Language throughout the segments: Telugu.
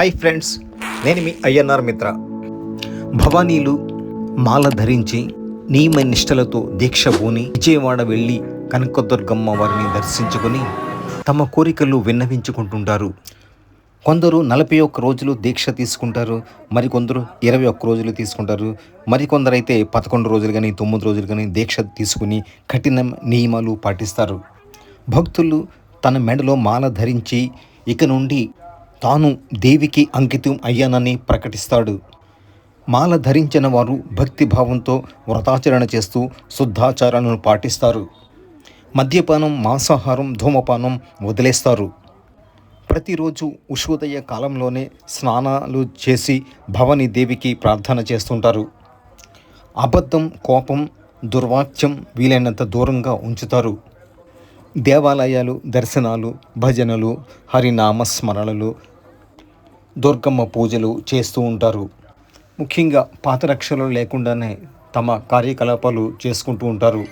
హాయ్ ఫ్రెండ్స్ నేను మీ అయ్యన్నార్ మిత్ర. భవానీలు మాల ధరించి నియమ నిష్టలతో దీక్ష పూని విజయవాడ వెళ్ళి కనకదుర్గమ్మ వారిని దర్శించుకొని తమ కోరికలు విన్నవించుకుంటుంటారు. కొందరు నలభై ఒక్క రోజులు దీక్ష తీసుకుంటారు మరికొందరు ఇరవై ఒక్క రోజులు తీసుకుంటారు మరికొందరైతే పదకొండు రోజులు కానీ తొమ్మిది రోజులు కానీ దీక్ష తీసుకుని కఠిన నియమాలు పాటిస్తారు. భక్తులు తన మెడలో మాల ధరించి ఇక నుండి తాను దేవికి అంకితం అయ్యానని ప్రకటిస్తాడు. మాల ధరించిన వారు భక్తి భావంతో వ్రతాచరణ చేస్తూ శుద్ధాచారాలను పాటిస్తారు. మద్యపానం మాంసాహారం ధూమపానం వదిలేస్తారు. ప్రతిరోజు ఉషోదయ కాలంలోనే స్నానాలు చేసి భవని దేవికి ప్రార్థన చేస్తుంటారు. అబద్ధం కోపం దుర్వాక్యం వీలైనంత దూరంగా ఉంచుతారు. దేవాలయాలు దర్శనాలు భజనలు హరినామస్మరణలు దుర్గమ్మ పూజలు చేస్తూ ఉంటారు. ముఖ్యంగా పాతరక్షలు లేకుండానే తమ కార్యకలాపాలు చేసుకుంటూ ఉంటారు.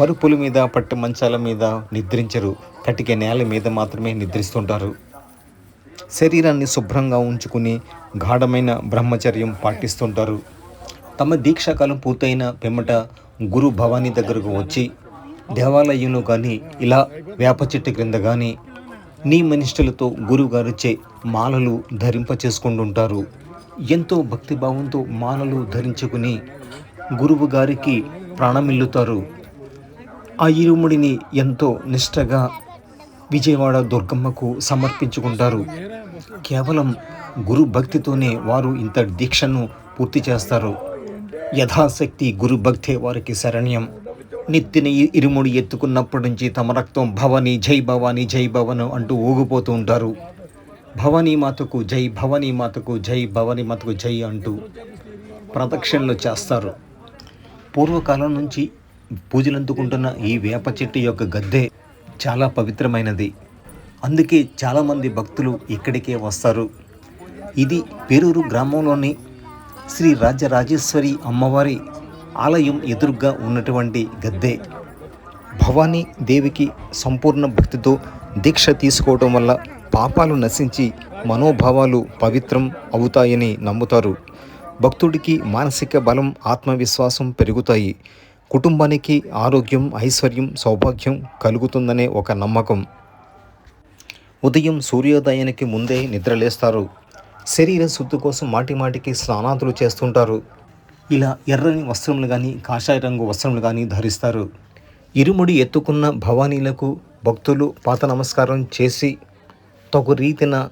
పరుపుల మీద పట్టు మంచాల మీద నిద్రించరు. కటిక నేల మీద మాత్రమే నిద్రిస్తుంటారు. శరీరాన్ని శుభ్రంగా ఉంచుకుని గాఢమైన బ్రహ్మచర్యం పాటిస్తుంటారు. తమ దీక్షాకాలం పూర్తయిన పిమ్మట గురు భవానీ దగ్గరకు వచ్చి దేవాలయంలో కానీ ఇలా వేప చెట్టు క్రింద కానీ నీ మనిష్టలతో మాలలు ధరింప చేసుకుంటుంటారు. ఎంతో భక్తిభావంతో మాలలు ధరించుకుని గురువు గారికి ప్రాణమిల్లుతారు. ఆ ఇరుముడిని ఎంతో నిష్టగా విజయవాడ దుర్గమ్మకు సమర్పించుకుంటారు. కేవలం గురు భక్తితోనే వారు ఇంత దీక్షను పూర్తి చేస్తారు. యథాశక్తి గురు భక్తే వారికి శరణ్యం. నెత్తిన ఇరుముడి ఎత్తుకున్నప్పటి నుంచి తమ రక్తం భవని జై భవాని జై భవను అంటూ ఊగిపోతూ ఉంటారు. భవానీ మాతకు జై భవానీ మాతకు జై భవానీ మాతకు జై అంటూ ప్రదక్షిణలు చేస్తారు. పూర్వకాలం నుంచి పూజలు అందుకుంటున్న ఈ వేప చెట్టు యొక్క గద్దె చాలా పవిత్రమైనది. అందుకే చాలామంది భక్తులు ఇక్కడికే వస్తారు. ఇది పేరూరు గ్రామంలోని శ్రీ రాజరాజేశ్వరి అమ్మవారి ఆలయం ఎదురుగా ఉన్నటువంటి గద్దె. భవానీ దేవికి సంపూర్ణ భక్తితో దీక్ష తీసుకోవడం వల్ల పాపాలు నశించి మనోభావాలు పవిత్రం అవుతాయని నమ్ముతారు. భక్తుడికి మానసిక బలం ఆత్మవిశ్వాసం పెరుగుతాయి. కుటుంబానికి ఆరోగ్యం ఐశ్వర్యం సౌభాగ్యం కలుగుతుందనే ఒక నమ్మకం. ఉదయం సూర్యోదయానికి ముందే నిద్రలేస్తారు. శరీర శుద్ధి కోసం మాటి మాటికి స్నానాదులు చేస్తుంటారు. ఇలా ఎర్రని వస్త్రములు కానీ కాషాయ రంగు వస్త్రములు కానీ ధరిస్తారు. ఇరుముడి ఎత్తుకున్న భవానీలకు భక్తులు పాత నమస్కారం చేసి తగు రీతిన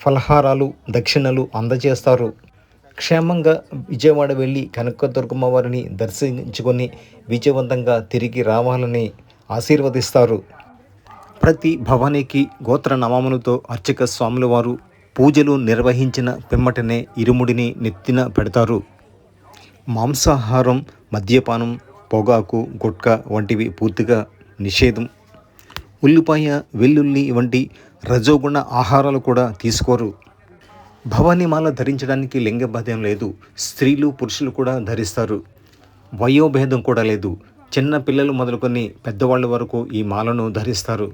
ఫలహారాలు దక్షిణలు అందజేస్తారు. క్షేమంగా విజయవాడ వెళ్ళి కనకదుర్గమ్మ వారిని దర్శించుకొని విజయవంతంగా తిరిగి రావాలని ఆశీర్వదిస్తారు. ప్రతి భవానీకి గోత్ర నమములతో అర్చక స్వాముల వారు పూజలు నిర్వహించిన పిమ్మటనే ఇరుముడిని నెత్తిన పెడతారు. మాంసాహారం మద్యపానం పొగాకు గుట్కా వంటివి పూర్తిగా నిషేధం. ఉల్లిపాయ వెల్లుల్లి వంటి రజోగుణ ఆహారాలు కూడా తీసుకోరు. భవానీమాల ధరించడానికి లింగభేదం లేదు. స్త్రీలు పురుషులు కూడా ధరిస్తారు. వయోభేదం కూడా లేదు. చిన్న పిల్లలు మొదలుకొని పెద్దవాళ్ళ వరకు ఈ మాలను ధరిస్తారు.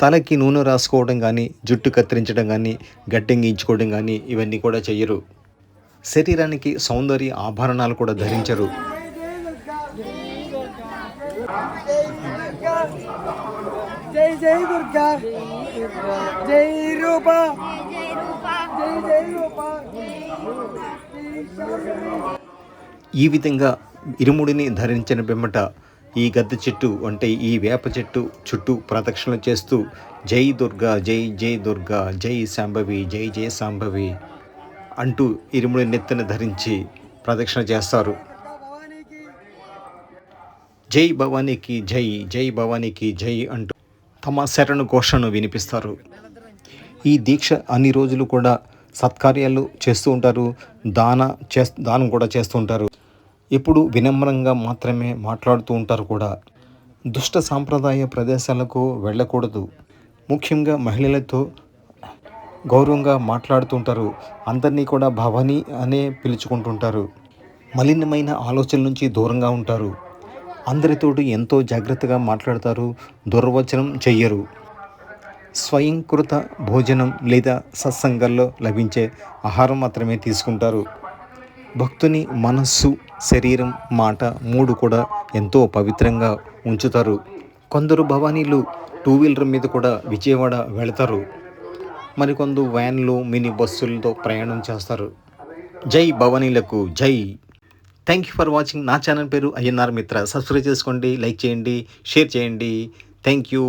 తలకి నూనె రాసుకోవడం కానీ జుట్టు కత్తిరించడం కానీ గడ్డంగించుకోవడం కానీ ఇవన్నీ కూడా చెయ్యరు. శరీరానికి సౌందర్య ఆభరణాలు కూడా ధరించరు. జై జై దుర్గా. జై రూప. జై జై రూప ఈ విధంగా ఇరుముడిని ధరించిన పిమ్మట ఈ గద్దె చెట్టు అంటే ఈ వేప చెట్టు చుట్టూ ప్రదక్షిణలు చేస్తూ జై దుర్గా జై జై దుర్గా జై శాంభవి జై జై శాంభవి అంటూ ఇరుముడి నెత్తిన ధరించి ప్రదక్షిణ చేస్తారు. జై భవానీకి జై జై భవానీకి జై అంటూ తమ శరణు ఘోషను వినిపిస్తారు. ఈ దీక్ష అన్ని రోజులు కూడా సత్కార్యాలు చేస్తూ ఉంటారు దాన చే దానం కూడా చేస్తూ ఉంటారు. ఎప్పుడు వినమ్రంగా మాత్రమే మాట్లాడుతూ ఉంటారు కూడా. దుష్ట సాంప్రదాయ ప్రదేశాలకు వెళ్ళకూడదు. ముఖ్యంగా మహిళలతో గౌరవంగా మాట్లాడుతుంటారు. అందరినీ కూడా భవానీ అనే పిలుచుకుంటుంటారు. మలినమైన ఆలోచనల నుంచి దూరంగా ఉంటారు. అందరితోటి ఎంతో జాగ్రత్తగా మాట్లాడతారు. దుర్వచనం చెయ్యరు. స్వయంకృత భోజనం లేదా సత్సంగాల్లో లభించే ఆహారం మాత్రమే తీసుకుంటారు. భక్తుని మనస్సు శరీరం మాట మూడు కూడా ఎంతో పవిత్రంగా ఉంచుతారు. కొందరు భవానీలు టూ వీలర్ మీద కూడా విజయవాడ వెళతారు. మరికొందరు వ్యాన్లు మినీ బస్సులతో ప్రయాణం చేస్తారు. జై భవానీలకు జై. థ్యాంక్ యూ ఫర్ వాచింగ్ నా ఛానల్ పేరు అయ్యన్నార్ మిత్ర. సబ్స్క్రైబ్ చేసుకోండి లైక్ చేయండి షేర్ చేయండి. Thank you